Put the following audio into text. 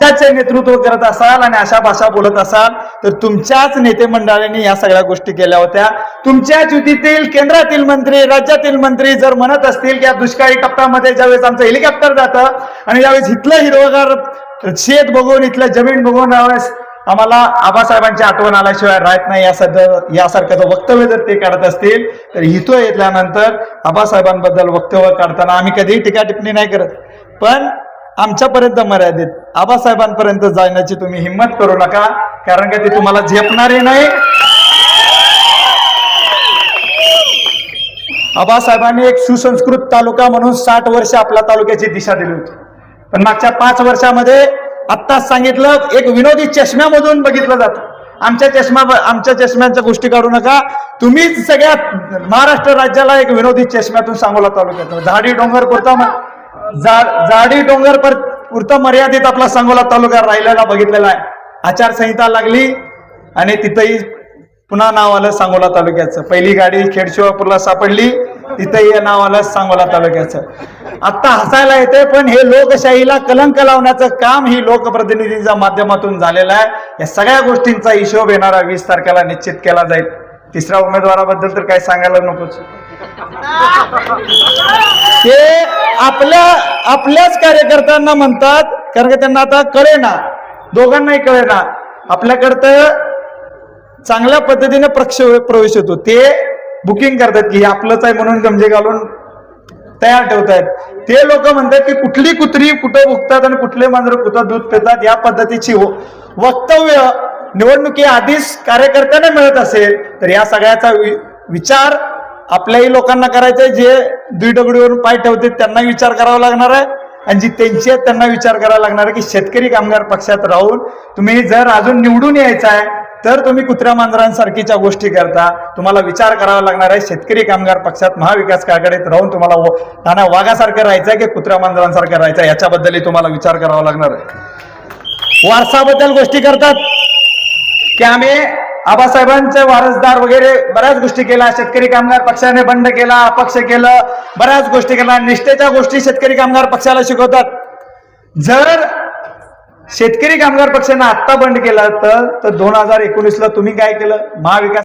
त्याचे नेतृत्व करत असाल आणि अशा भाषा बोलत असाल तर तुमच्याच नेते मंडळांनी या सगळ्या गोष्टी केल्या होत्या. तुमच्याच युतीतील केंद्रातील मंत्री राज्यातील मंत्री जर म्हणत असतील की या दुष्काळी टप्प्यामध्ये ज्यावेळेस आमचं हेलिकॉप्टर जातं आणि ज्यावेळेस इथलं हिरवगार शेत बघून इथलं जमीन बघून यावेळेस आम्हाला आबासाहेबांची आठवण आल्याशिवाय राहत नाही या सध्या यासारखं वक्तव्य जर ते काढत असतील तर हितो येतल्यानंतर आबासाहेबांबद्दल वक्तव्य काढताना आम्ही कधीही टीका टिप्पणी नाही करत. पण आमच्यापर्यंत मर्यादित. आबासाहेबांपर्यंत जाण्याची तुम्ही हिंमत करू नका कारण का ते तुम्हाला झेपणारे नाही. आबासाहेबांनी एक सुसंस्कृत तालुका म्हणून साठ वर्ष आपल्या तालुक्याची दिशा दिली होती. पण मागच्या पाच वर्षामध्ये आत्ताच सांगितलं एक विनोदी चष्म्यामधून बघितलं जातं. आमच्या चष्मा आमच्या चष्म्यांच्या गोष्टी काढू नका. तुम्हीच सगळ्या महाराष्ट्र राज्याला एक विनोदी चष्म्यातून सांगोला तालुक्यात. झाडी डोंगर पुरता जा- झाडी डोंगर पर पुरता मर्यादित आपला सांगोला तालुका राहिलेला बघितलेला आहे. आचारसंहिता लागली आणि तिथंही पुन्हा नाव आलं सांगोला तालुक्याचं. पहिली गाडी खेडशिवापूरला सापडली तिथंही नाव आलं सांगोला तालुक्याचं. आता हसायला येते पण हे लोकशाहीला कलंक लावण्याचं काम ही लोकप्रतिनिधीच्या माध्यमातून झालेलं आहे. या सगळ्या गोष्टींचा हिशोब येणारा वीस तारखेला निश्चित केला जाईल. तिसऱ्या उमेदवाराबद्दल तर काही सांगायला नकोच. ते आपल्या आपल्याच कार्यकर्त्यांना म्हणतात कारण का त्यांना आता कळेना. दोघांनाही कळेना. आपल्याकडं चांगल्या पद्धतीने प्रक्ष प्रवेश होतो. ते बुकिंग करतात की हे आपलंच आहे म्हणून गमजे घालून तयार ठेवतायत. ते लोक म्हणतात की कुठली कुत्री कुठं भुकतात आणि कुठले मांजर कुठं दूध पितात या पद्धतीची हो वक्तव्य निवडणुकी आधीच कार्यकर्त्यांना मिळत असेल तर या सगळ्याचा वि- विचार आपल्याही लोकांना करायचंय जे जे दुईडगडीवरून पाय ठेवते त्यांना विचार करावा लागणार आहे. आणि जी त्यांची आहेत त्यांना विचार करावा लागणार आहे की शेतकरी कामगार पक्षात राहून तुम्ही जर अजून निवडून यायचं आहे तर तुम्ही कुत्र्या मांजरांसारखीच्या गोष्टी करता. तुम्हाला विचार करावा लागणार आहे शेतकरी कामगार पक्षात महाविकास आघाडीत राहून तुम्हाला नाना वाघासारखं राहायचं आहे की कुत्र्या मांजरांसारखं राहायचं आहे याच्याबद्दलही तुम्हाला विचार करावा लागणार आहे. वारसाबद्दल गोष्टी करतात. की आम्ही आबासाहेबांचे वारसदार वगैरे बऱ्याच गोष्टी केल्या. शेतकरी कामगार पक्षाने बंड केला अपक्ष केलं. बऱ्याच गोष्टी केल्या. निष्ठेच्या गोष्टी शेतकरी कामगार पक्षाला शिकवतात. जर शेतकरी कामगार पक्षाने आत्ता बंड केला तर दोन हजार एकोणीसला तुम्ही काय केलं? महाविकास